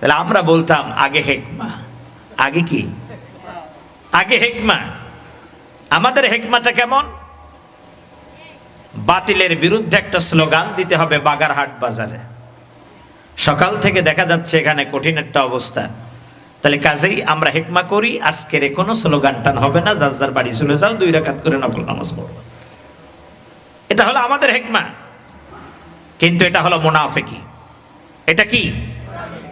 তাহলে আমরা বলতাম, আগে হেকমা। আগে কি? আগে হেকমা। আমাদের হেকমাটা কেমন? বাতিলের বিরুদ্ধে একটা স্লোগান দিতে হবে বাগারহাট বাজারে। সকাল থেকে দেখা যাচ্ছে এখানে কঠিন একটা অবস্থা। তাহলে কাজেই আমরা হেকমা করি, আজকের কোনো স্লোগান টান হবে না, যার যার বাড়ি চলে যাও, দুই রাকাত করে নফল নামাজ পড়ো। এটা হলো আমাদের হেকমা। কিন্তু এটা হলো মোনাফেকি। এটা কি?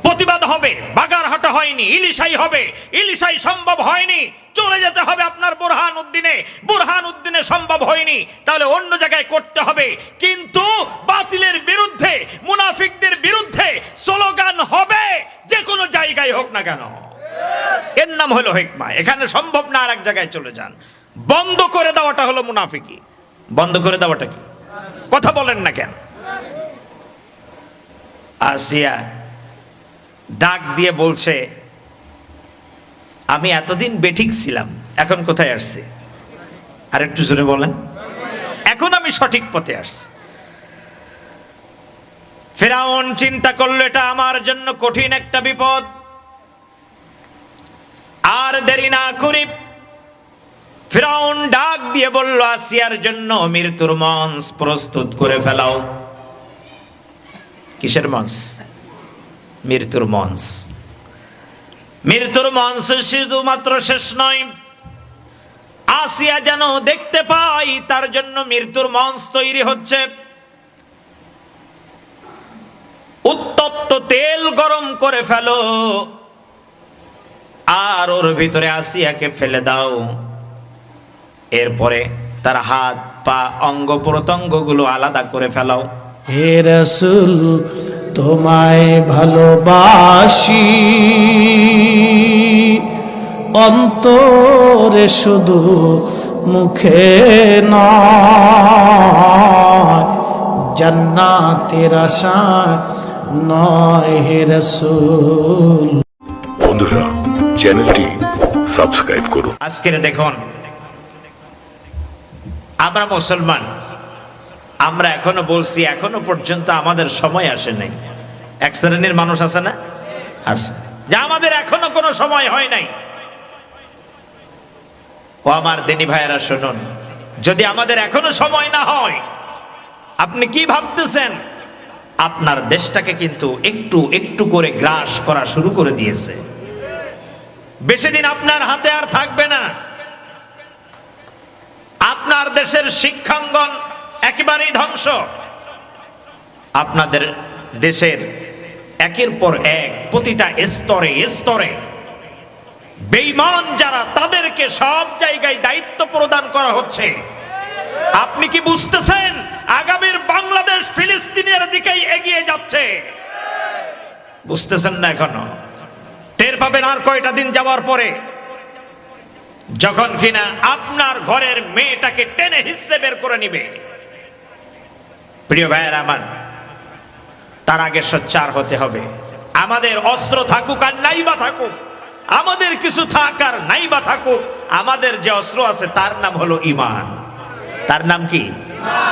প্রতিবাদ হবে, বাগারহাটা হয়নি, ইলিশাই হবে, ইলিশাই সম্ভব হয়নি, চলে যেতে হবে আপনার বুরহান উদ্দিনে বুরহান উদ্দিনে সম্ভব হয়নি, তাহলে অন্য জায়গায় করতে হবে, কিন্তু বাতিলের বিরুদ্ধে, মুনাফিকদের বিরুদ্ধে স্লোগান হবে যে কোনো জায়গায় হোক না কেন। এর নাম হলো হেকমা, এখানে সম্ভব না আর এক জায়গায় চলে যান। বন্ধ করে দেওয়াটা হলো মুনাফিকি বন্ধ করে দেওয়াটা কি? কথা বলেন না কেন? আসিয়া ডাক দিয়ে বলছে, আমি এতদিন বেঠিক ছিলাম, এখন কোথায় আসছি? আর একটু জোরে বলেন, এখন আমি সঠিক পথে আসছি। ফেরাউন চিন্তা করল, এটা আমার জন্য কঠিন একটা বিপদ। আর দেরি না করি ফেরাউন ডাক দিয়ে বলল, আসিয়ার জন্য মৃত্যুর মঞ্চ প্রস্তুত করে ফেলাও। কিসের মঞ্চ? মৃত্যুর মঞ্চ। মৃত্যুর মঞ্চ শুধুমাত্র শেষ নয়। আসিয়া যেন দেখতে পাই, তার জন্য মৃত্যুর মঞ্চ তৈরি হচ্ছে। উত্তপ্ত তেল গরম করে ফেলো। আর ওর ভিতরে আসিয়াকে ফেলে দাও। এরপরে তার হাত, পা, অঙ্গ প্রত্যঙ্গগুলো আলাদা করে ফেলাও। হে রসুল তোমায় ভালোবাসি। অন্তরে শুধু মুখে নয় জান্নাতের আশা নয় হে রসুল। বন্ধুরা চ্যানেলটি সাবস্ক্রাইব করুন আজকের দেখুন আমরা মুসলমান আমরা এখনও বলছি এখনও পর্যন্ত আমাদের সময় আসে নাই। এক শ্রেণির মানুষ আছে না? আছে যে আমাদের এখনও কোনো সময় হয় নাই। ও আমার দিনী ভাইয়েরা, শুনুন। যদি আমাদের এখনও সময় না হয়, আপনি কি ভাবতেছেন? আপনার দেশটাকে কিন্তু একটু একটু করে গ্রাস করা শুরু করে দিয়েছে। বেশি দিন আপনার হাতে আর থাকবে না। আপনার দেশের শিক্ষাঙ্গন একেবারেই ধ্বংস। আপনাদের দেশের একের পর এক, প্রতিটা স্তরে স্তরে। বেঈমান যারা, তাদেরকে সব জায়গায় দায়িত্ব প্রদান করা হচ্ছে। আপনি কি বুঝতেছেন? আগামীর বাংলাদেশ ফিলিস্তিনের দিকেই এগিয়ে যাচ্ছে। বুঝতেছেন না এখনও? টের পাবেন আর কয়টা দিন যাওয়ার পরে। যখন কিনা আপনার ঘরের মেয়েটাকে টেনে হিসড়ে বের করে নিবে। প্রিয় ভাইয়ের আমার তার আগে সোচ্চার হতে হবে। আমাদের অস্ত্র থাকুক আর নাই বা থাকুক, আমাদের কিছু থাক আর নাই বা থাকুক, আমাদের যে অস্ত্র আছে তার নাম হলো ইমান তার নাম কি?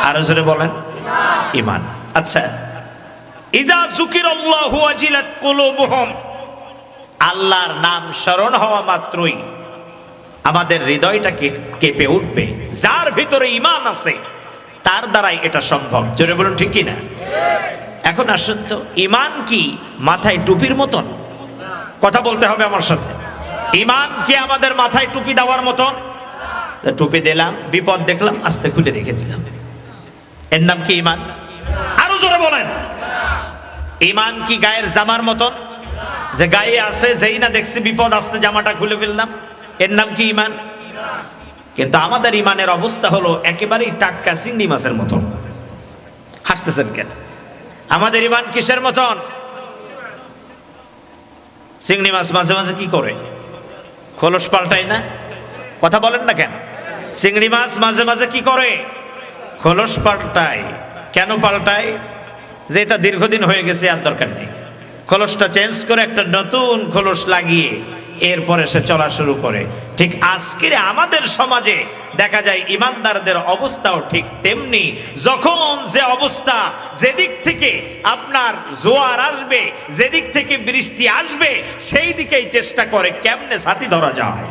আরও জোরে বলেন। ইমান আচ্ছা। ইজা জুকির আল্লাহু আজিলাত কুলুবুহুম। আল্লাহর নাম স্মরণ হওয়া মাত্রই আমাদের হৃদয়টা কেঁপে উঠবে। যার ভিতরে ইমান আছে, তার দ্বারাই এটা সম্ভব। জোরে বলুন ঠিক কি না এখন আসুন তো ইমান কি মাথায় টুপির মতন? কথা বলতে হবে আমার সাথে। ইমান কি আমাদের মাথায় টুপি দেওয়ার মতন? টুপি দিলাম, বিপদ দেখলাম, আস্তে খুলে রেখে দিলাম। এর নাম কি ইমান আরও জোরে বলেন। ইমান কি গায়ের জামার মতন? যে গায়ে আছে, যেই না দেখছি বিপদ, আসতে জামাটা খুলে ফেললাম। এর নাম কি ইমান কিন্তু আমাদের ইমানের অবস্থা হলো একেবারেই টাটকা চিংড়ি মাছের মতন। হাসতেছেন কেন? আমাদের ইমান কিসের মতন? চিংড়ি মাছ মাঝে মাঝে কি করে? খোলস পাল্টায় না? কথা বলেন না কেন? চিংড়ি মাছ মাঝে মাঝে কি করে? খোলস পাল্টায়। কেন পাল্টায়? যে এটা দীর্ঘদিন হয়ে গেছে, আর দরকার নেই। খোলসটা চেঞ্জ করে একটা নতুন খোলস লাগিয়ে এরপরে সে চলা শুরু করে। ঠিক আজকের আমাদের সমাজে দেখা যায় ইমানদারদের অবস্থাও ঠিক তেমনি। যখন যে অবস্থা, যেদিক থেকে আপনার জোয়ার আসবে, যেদিক থেকে বৃষ্টি আসবে, সেই দিকেই চেষ্টা করে কেমনে সাথী ধরা যায়।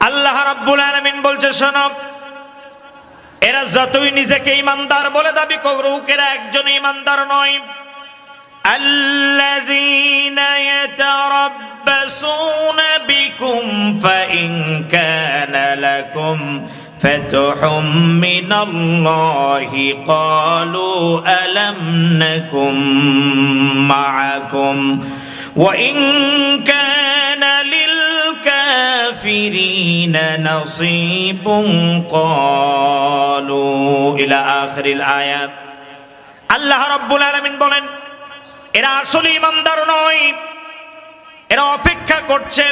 আল্লাহ রাব্বুল আলামিন বলছে, শোনো, এরা যতই নিজেকে ইমানদার বলে দাবি করুক, এরা একজন ইমানদার নয়। الذين يتربصون بكم فإن كان لكم فتح من الله قالوا ألم نكن معكم وإن كان للكافرين نصيب قالوا إلى آخر الآية. الله رب العالمين بولن. এরা আসলে ইমানদার নয়। এরা অপেক্ষা করছে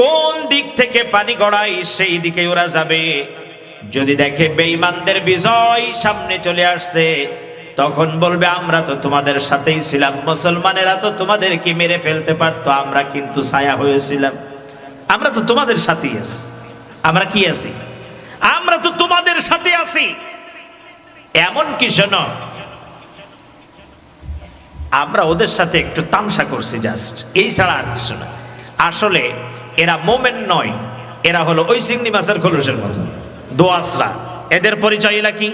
কোন দিক থেকে পানি গড়াই সেই দিকে ওরা যাবে। যদি দেখে বেঈমানদের বিজয় সামনে চলে আসছে, তখন বলবে, আমরা তো তোমাদের সাথেই ছিলাম। মুসলমানেরা তো তোমাদেরকে মেরে ফেলতে পারতো। আমরা কিন্তু ছায়া হয়েছিলাম আমরা তো তোমাদের সাথেই আছি। আমরা কি আছি? আমরা তো তোমাদের সাথে আছি। এমন কি শোনো আমরা ওদের সাথে একটু তামসা করছি জাস্ট এই ছাড়া আর কিছু না। আসলে এরা মোমেন নয়, এরা হলো ওই চিংড়ি মাছের খোলসের মতো। দোয়াসরা এদের পরিচয় এলা কি?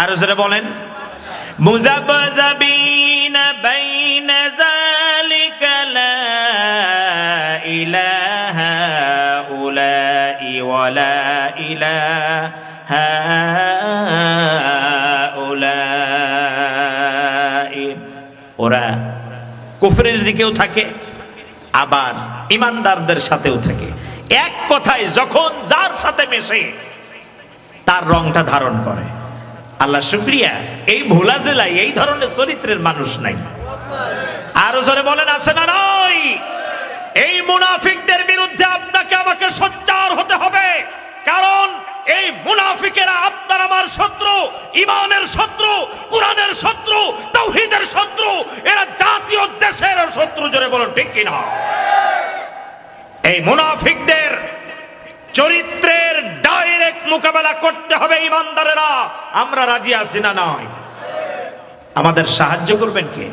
আর জোরে বলেন। মুজাবজাবিনা ইলাহা উলাই ওয়ালা দিকেও থাকে, আবার ইমানদারদের সাথেও থাকে। এক কথায় যখন যার সাথে মেশে, তার রংটা ধারণ করে। আল্লাহ শুক্রিয়া, এই ভোলা জেলায় এই ধরনের চরিত্রের মানুষ নাই। আরও জোরে বলেন, আছে না নয় এই মুনাফিকদের বিরুদ্ধে আপনাকে আমাকে সোচ্চার হতে হবে কারণ এই মুনাফিকেরা আপনার আমার শত্রু ইমানের শত্রু কোরআনের শত্রু তৌহিদের শত্রু এরা জাতীয় দেশের শত্রু জোরে বলো ঠিক কিনা এই মুনাফিকদের চরিত্রের ডাইরেক্ট মোকাবেলা করতে হবে ইমানদারেরা। আমরা রাজি আছি না নয় আমাদের সাহায্য করবেন কে?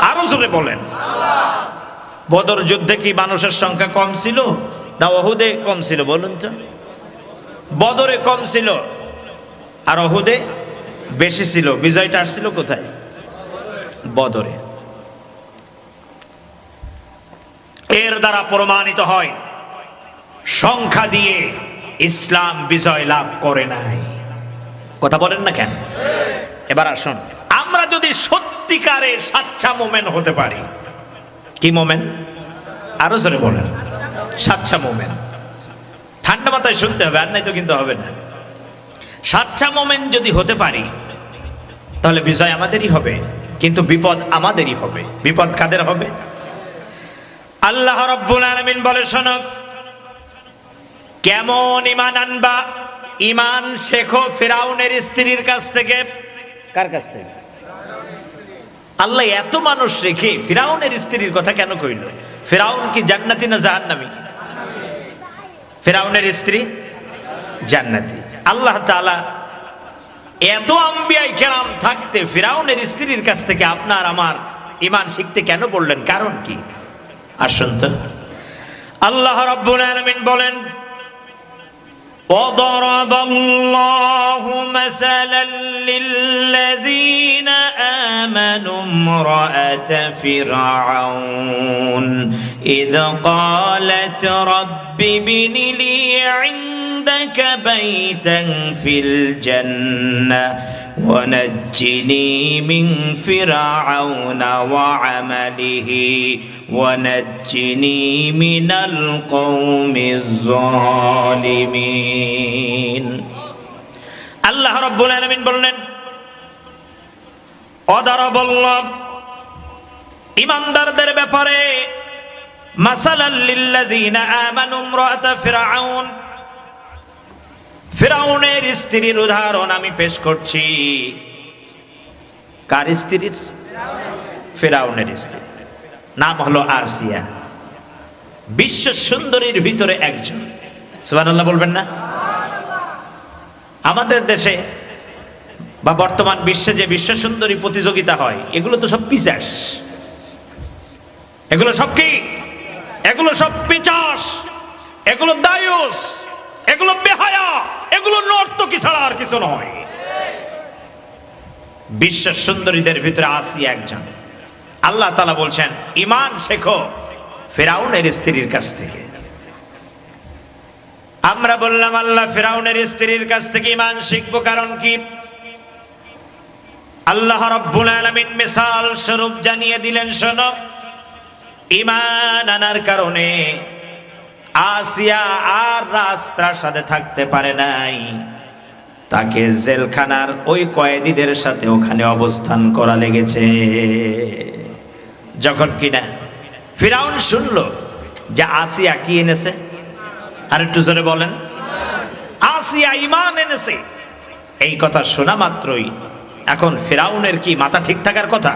আরও জোরে বলেন। বদর যুদ্ধে কি মানুষের সংখ্যা কম ছিল? না অহুদে কম ছিল, বলুন তো। বদরে কম ছিল, আর অহুদে বেশি ছিল। বিজয়টা আসছিল কোথায়? বদরে। এর দ্বারা প্রমাণিত হয়, সংখ্যা দিয়ে ইসলাম বিজয় লাভ করে নাই। কথা বলেন না কেন? এবার আসুন। আমরা যদি সত্যিকারে সাচ্চা মোমেন হতে পারি, কি মোমেন? আরও জোরে বলেন। সাচ্চা মোমেন। ঠান্ডা মাথায় শুনতে হবে, আর নাই তো কিন্তু হবে না। সাচ্চা মোমেন যদি হতে পারি, তাহলে বিজয় আমাদেরই হবে, কিন্তু বিপদ আমাদেরই হবে। বিপদ কাদের হবে? আল্লাহ রব্বুল আলামিন বলে শোনক কেমন ইমান আনবা? ইমান শেখো ফেরাউনের স্ত্রীর কাছ থেকে। কার কাছ থেকে? আল্লাহ এত মানুষ রেখে ফিরাউনের স্ত্রীর কথা কেন কইল? ফেরাউন কি জান্নাতি না জাহান্নামী? ফেরাউনের স্ত্রী জান্নাতি। আল্লাহ তাআলা এত আম্বিয়াই কেরাম থাকতে ফেরাউনের স্ত্রীর কাছ থেকে আপনার আমার ইমান শিখতে কেন বললেন? কারণ কি? আসুন তো আল্লাহ রাব্বুল আলামিন বলেন وضرب الله مثلا للذين آمنوا امرأة فرعون إذ قالت رب ابن لي عندك بيتا في الجنة ونجني من فرعون وعمله ونجني من القوم الظالمين আল্লাহ রব্বুল আলামিন বললেন অদারবল্লাহ ইমানদারদের ব্যাপারে মাসালাল লিল্লাযীনা আমানু ইমরাআতা ফিরআউন ফিরাউনের স্ত্রীর উদাহরণ আমি পেশ করছি। কার স্ত্রীর? ফেরাউনের স্ত্রী নাম হলো আসিয়া বিশ্ব সুন্দরীর ভিতরে একজন। সুবহানাল্লাহ বলবেন না? আমাদের দেশে বা বর্তমান বিশ্বে যে বিশ্ব সুন্দরী প্রতিযোগিতা হয়, এগুলো তো সব পিচাস এগুলো সব কি? এগুলো সব পিচাস এগুলো দায়ুস। এগুলো বেহায়া, এগুলো নর্তকী ছাড়া আর কিছু নয়। বিশ্ব সুন্দরীদের ভিতরে আসি একজন। আল্লাহ তালা বলছেন ইমান শেখো ফেরাউনের স্ত্রীর কাছ থেকে। আমরা বললাম, আল্লাহ ফেরাউনের স্ত্রীর কাছ থেকে ইমান শিখব কারণ কি? আল্লাহ রব্বুল আলামিন মিসাল স্বরূপ জানিয়ে দিলেন, শোনো ইমান আনার কারণে আসিয়া আর রাজপ্রাসাদে থাকতে পারে নাই। তাকে জেলখানার ওই কয়েদিদের সাথে ওখানে অবস্থান করা লেগেছে। যখন কিনা ফিরাউন শুনল যে আসিয়া কি এনেছে, আর একটু জোরে বলেন, আসিয়া ইমান এনেছে। এই কথা শোনা মাত্রই এখন ফেরাউনের কি মাথা ঠিক থাকার কথা?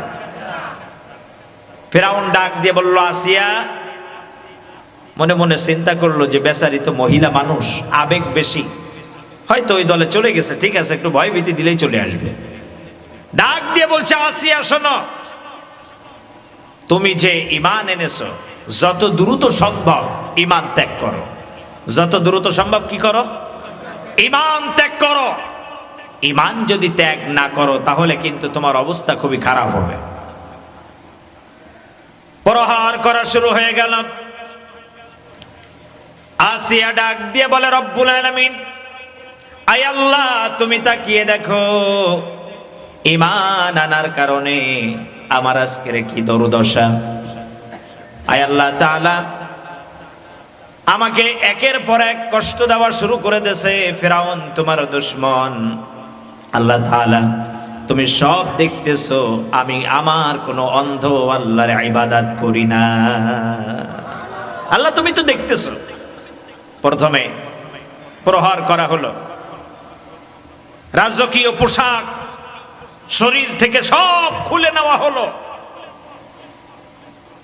ফেরাউন ডাক দিয়ে বলল, আসিয়া মনে মনে চিন্তা করল যে বেচারি তো মহিলা মানুষ, আবেগ বেশি। হয়তো ওই দলে চলে গেছে, ঠিক আছে, একটু ভয় ভীতি দিলেই চলে আসবে। ডাক দিয়ে বলছে, আসিয়া শোনো। তুমি যে ইমান এনেছো, যত দ্রুত সম্ভব ইমান ত্যাগ করো। যত দ্রুত সম্ভব কি করো? ইমান ত্যাগ করো। ইমান যদি ত্যাগ না করো, তাহলে কিন্তু তোমার অবস্থা খুবই খারাপ হবে। প্রহার করা শুরু হয়ে গেল। আসিয়া ডাক দিয়ে বলে, রব্বুল আলামিন, আয় আল্লাহ, তুমি তাকিয়ে দেখো ইমান আনার কারণে আমার আজকের কি দরদশা? আয় আল্লাহ তাআলা, আমাকে একের পর এক কষ্ট দেওয়া শুরু করে দেছে ফেরাউন, তোমার দুশ্মন। আল্লাহ তাআলা, তুমি সব দেখতেছো, আমি আমার কোনো অন্ধ আল্লাহর ইবাদত করি না। আল্লাহ, তুমি তো দেখতেছো। প্রথমে প্রহার করা হলো। রাজকীয় পোশাক শরীর থেকে সব খুলে নেওয়া হলো।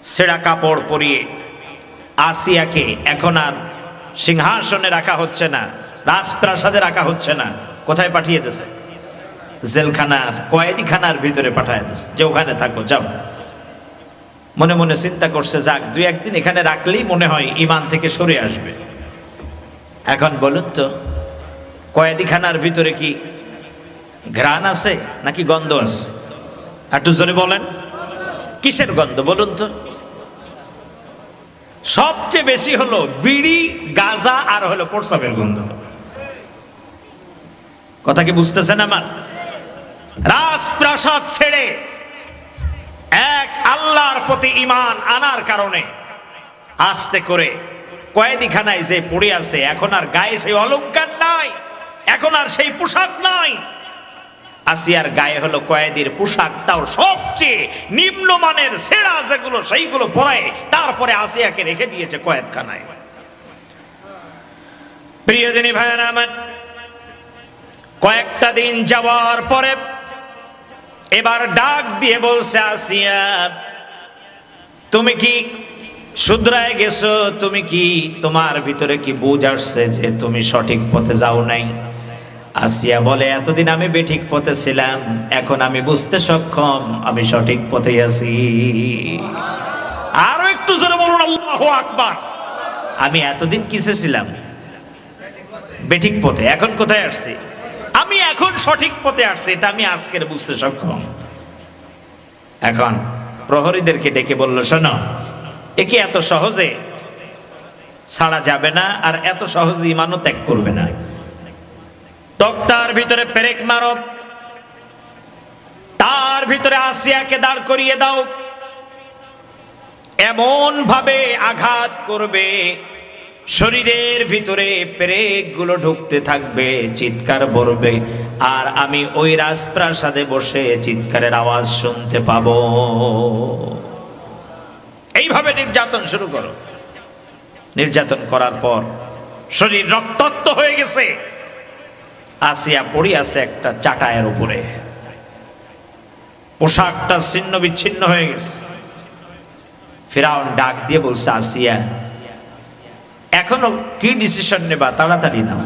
সেরা কাপড় পরিয়ে আসিয়াকে এখন আর সিংহাসনে রাখা হচ্ছে না, রাজপ্রাসাদে রাখা হচ্ছে না। কোথায় পাঠিয়ে দিছে? জেলখানা, কয়েদিখানার ভিতরে পাঠায় দিছে। যে ওখানে থাকো, যাও। মনে মনে চিন্তা করছে, যাক, দুই একদিন এখানে রাখলেই মনে হয় ইমান থেকে সরে আসবে। এখন বলুন তো, কয়েদিখানার ভিতরে কি ঘ্রাণ আছে নাকি গন্ধ আছে? একটু জোরে বলেন, কিসের গন্ধ বলুন তো? সবচেয়ে বেশি হলো বিড়ি, গাজা আর হলো প্রসাবের গন্ধ। কথা কি বুঝতেছেন আমার? রাজপ্রাসাদ ছেড়ে এক আল্লাহর প্রতি ইমান আনার কারণে আস্তে করে কয়েদিখানায় যে পড়ে আছে, এখন আর গায়ে সেই অলংকার নাই, এখন আর সেই পোশাক নাই। আসিয়ার গায়ে হলো কয়েদির পোশাক তাও সবচেয়ে নিম্নমানের সেরা যেগুলো, সেইগুলো পরায়, তারপরে আসিয়াকে রেখে দিয়েছে কয়েদখানায়। প্রিয় ভাইয়েরা আমার, কয়েকটা দিন যাওয়ার পরে এবার ডাক দিয়ে বলছে, আসিয়া, তুমি কি শুধরায় গেছো, তুমি কি তোমার ভিতরে কি বুঝ আসছে যে তুমি সঠিক পথে যাও নাই? আসিয়া বলে, এতদিন আমি বেঠিক পথে ছিলাম, এখন আমি বুঝতে সক্ষম, আমি সঠিক পথে আছি। আরও একটু জোরে বলুন, আল্লাহু আকবার। আমি এতদিন কিসে ছিলাম? বেঠিক পথে, এখন কোথায় আসছি? আমি এখন সঠিক পথে আসছি, এটা আমি আজকের বুঝতে সক্ষম। এখন প্রহরীদেরকে ডেকে বলল, শোনো একে এত সহজে ছাড়া যাবে না আর এত সহজে ইমানও ত্যাগ করবে না। তক্তার ভিতরে পেরেক মারো। তার ভিতরে আসিয়াকে দাঁড় করিয়ে দাও। এমন ভাবে আঘাত করবে, শরীরের ভিতরে পেরেকগুলো ঢুকতে থাকবে, চিৎকার বলবে, আর আমি ওই রাজপ্রাসাদে বসে চিৎকারের আওয়াজ শুনতে পাবো। এইভাবে নির্যাতন শুরু করো। নির্যাতন করার পর শরীর রক্তাক্ত হয়ে গেছে। আসিয়া পড়ি আছে একটা চাটায়ের উপরে। পোশাকটা ছিন্ন বিচ্ছিন্ন হয়ে গেছে। ফেরাউন ডাক দিয়ে বলছে, আসিয়া, এখনও কি ডিসিশন নেবা? তাড়াতাড়ি নাও।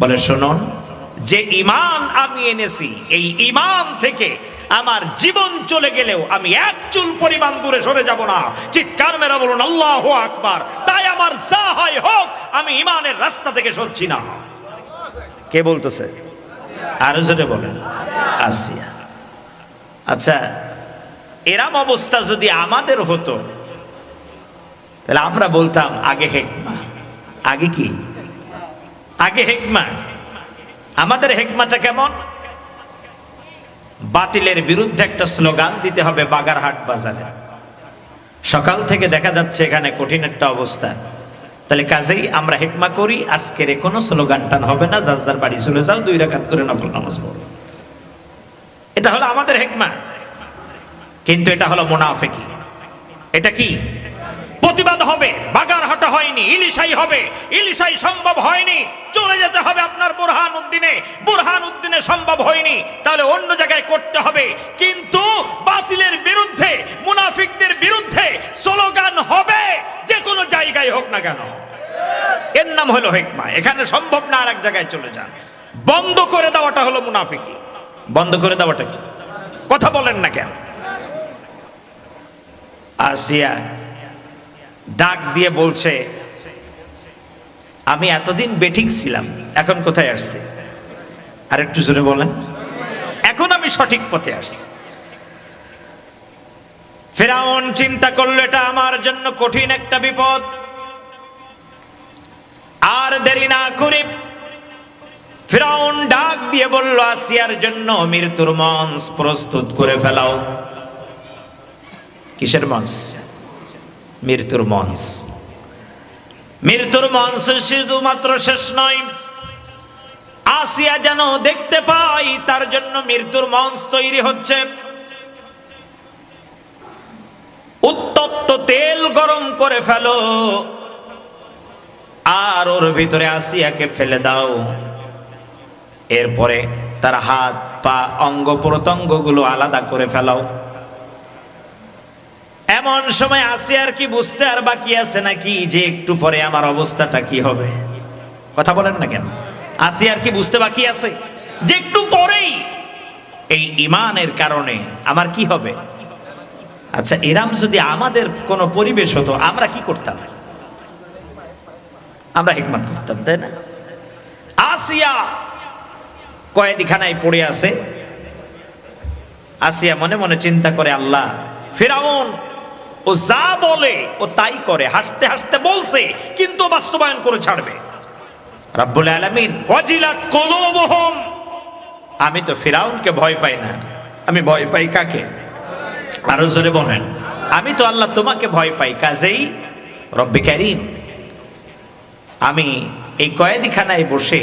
বলে, শুনুন যে ইমান আমি এনেছি, এই ইমান থেকে আমার জীবন চলে গেলেও আমি এক চুল পরিমাণ দূরে সরে যাব না। চিৎকার মেরা বলুন, আল্লাহ আকবার। তাই আমার যা হয় হোক, আমি ইমানের রাস্তা থেকে সরছি না। কে বলতেছে? আরও জোরে বলেন, আসিয়া। আচ্ছা এরাম অবস্থা যদি আমাদের হতো, তাহলে আমরা বলতাম, আগে হেকমা। আগে কি? আগে হেকমা। আমাদের হেকমাটা কেমন? বাতিলের বিরুদ্ধে একটা স্লোগান দিতে হবে বাগারহাট বাজারে। সকাল থেকে দেখা যাচ্ছে এখানে কঠিন একটা অবস্থা। তাহলে কাজেই আমরা হেকমা করি, আজকের কোনো স্লোগান টান হবে না, যার যার বাড়ি চলে যাও, দুই রাকাত করে নফল নামাজ পড়ো। এটা হলো আমাদের হেকমা। কিন্তু এটা হলো মোনাফেকি। এটা কি? প্রতিবাদ হবে। বাগারহাটা হয়নি, ইলিশাই হবে। ইলিশাই সম্ভব হয়নি। চলে যেতে হবে আপনার বুরহান উদ্দিনে। বুরহান উদ্দিনে সম্ভব হয়নি। তাহলে অন্য জায়গায় করতে হবে। কিন্তু বাতিলের বিরুদ্ধে, মুনাফিকদের বিরুদ্ধে স্লোগান হবে যে কোনো জায়গায় হোক না কেন। এর নাম হলো হেকমা। এখানে সম্ভব না আর এক জায়গায় চলে যান। বন্ধ করে দেওয়াটা হলো মুনাফিকি। বন্ধ করে দেওয়াটা কি? কথা বলেন না কেন? আসিয়া ডাক দিয়ে বলছে, আমি এতদিন বেঠিক ছিলাম, এখন কোথায় আসছি? আর একটু জোরে বলেন, এখন আমি সঠিক পথে আসছি। ফেরাউন চিন্তা করল, এটা আমার জন্য কঠিন একটা বিপদ। আর দেরি না করে ফেরাউন ডাক দিয়ে বলল, আসিয়ার জন্য মৃত্যুর মঞ্চ প্রস্তুত করে ফেলাও। কিসের মঞ্চ? মৃত্যুর মঞ্চ। মৃত্যুর মঞ্চ শুধুমাত্র শেষ নয়। আসিয়া যেন দেখতে পাই, তার জন্য মৃত্যুর মঞ্চ তৈরি হচ্ছে। উত্তপ্ত তেল গরম করে ফেলো। আর ওর ভিতরে আসিয়াকে ফেলে দাও। এরপরে তার হাত, পা, অঙ্গ প্রত্যঙ্গগুলো আলাদা করে ফেলাও। এমন সময় আসি আর কি বুঝতে আর বাকি আছে নাকি যে একটু পরে আমার অবস্থাটা কি হবে? কথা বলেন না কেন? আসি আর কি বুঝতে বাকি আছে? যে একটু পরেই এই ইমানের কারণে আমার কি হবে? আচ্ছা এরাম যদি আমাদের কোনো পরিবেশ হতো, আমরা কি করতাম? আমরা হিকমত করতাম, তাই না? আসিয়া কয়েদিখানায় পড়ে আছে। আসিয়া মনে মনে চিন্তা করে, আল্লাহ, ফেরাউন ও যা বলে ও তাই করে, হাসতে হাসতে বলছে, কিন্তু বাস্তবায়ন করে ছাড়বে। রাব্বুল আলামিন ওয়াজিলাত কুলুবুহুম। আমি তো ফিরাউনকে ভয় পাই না। আমি ভয় পাই কাকে? আরও জোরে বলেন। আমি তো আল্লাহ তোমাকে ভয় পাই, কাজেই রব্বি কারীম। আমি এই কয়েদিখানায় বসে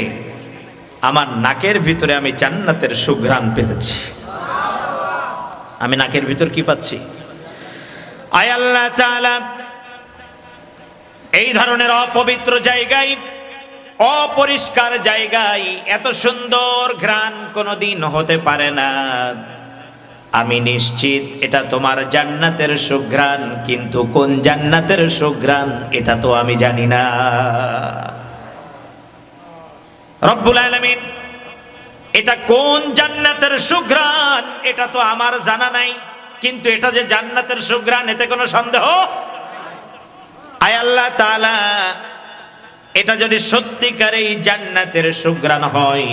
আমার নাকের ভিতরে আমি জান্নাতের সুঘ্রাণ পেতেছি। আমি নাকের ভিতর কি পাচ্ছি? তাআলা, এই ধরনের অপবিত্র জায়গায়, অপরিষ্কার জায়গায় এত সুন্দর ঘ্রাণ কোনোদিন হতে পারে না। আমি নিশ্চিত এটা তোমার জান্নাতের সুঘ্রাণ, কিন্তু কোন জান্নাতের সুঘ্রাণ এটা তো আমি জানি না। রব্বুল আলামিন, এটা কোন জান্নাতের সুঘ্রাণ এটা তো আমার জানা নাই। কিন্তু এটা যে জান্নাতের সুগ্রাণ, এতে কোনো সন্দেহ? আয় আল্লাহ তাআলা, এটা যদি সত্যিকারেই জান্নাতের সুগ্রাণ হয়,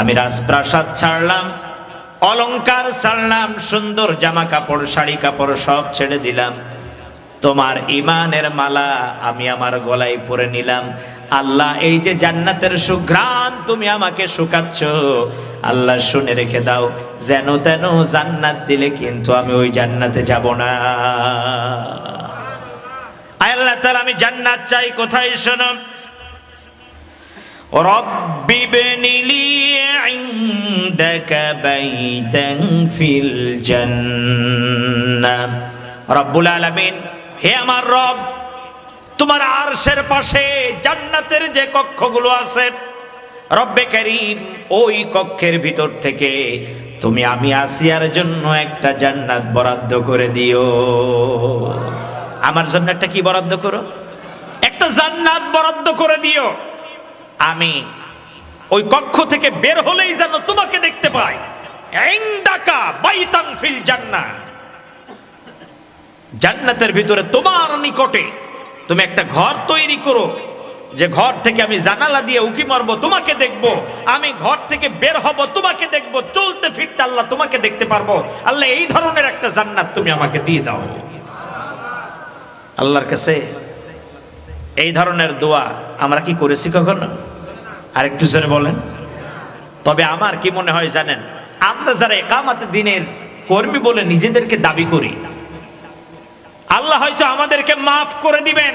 আমি রাজপ্রাসাদ ছাড়লাম, অলংকার ছাড়লাম, সুন্দর জামা কাপড় শাড়ি কাপড় সব ছেড়ে দিলাম। তোমার ইমানের মালা আমি আমার গলায় পরে নিলাম আল্লাহ এই যে জান্নাতের সুঘ্রাণ তুমি আমাকে শুকাচ্ছ আল্লাহ শুনে রেখে দাও যেন তেন জান্নাত দিলে কিন্তু আমি ওই জান্নাতে যাব না আয় আল্লাহ তাআলা আমি জান্নাত চাই কোথায় শোনো رب ابن لي عندك بيتا في الجنة رب العالمين হে আমার রব, তোমার আরশের পাশে জান্নাতের যে কক্ষগুলো আছে, রব্বে করিম, ওই কক্ষের ভিতর থেকে তুমি আমি আসিয়ার জন্য একটা জান্নাত বরাদ্দ করে দিও। আমার জন্য একটা কি বরাদ্দ করো? একটা জান্নাত বরাদ্দ করে দিও। আমি ওই কক্ষ থেকে বের হলেই যেন তোমাকে দেখতে পাই। বাইতান ফিল জান্নাহ জান্নাতের ভিতরে তোমার নিকটে। তুমি একটা ঘর তৈরি করো। যে ঘর থেকে আমি জানালা দিয়ে উকি মারবো, তোমাকে দেখব। আমি ঘর থেকে বের হব, তোমাকে দেখব। চলতে ফিরতে আল্লাহ তোমাকে দেখতে পারব। আল্লাহ এই ধরনের একটা জান্নাত তুমি আমাকে দিয়ে দাও। আল্লাহর কাছে এই ধরনের দোয়া আমরা কি করেছি কখনো? আরেকটু জোরে বলেন। তবে আমার কি মনে হয় জানেন, আমরা যারা একামাতে দিনের কর্মী বলে নিজেদেরকে দাবি করি আল্লাহ হয়তো আমাদেরকে মাফ করে দিবেন।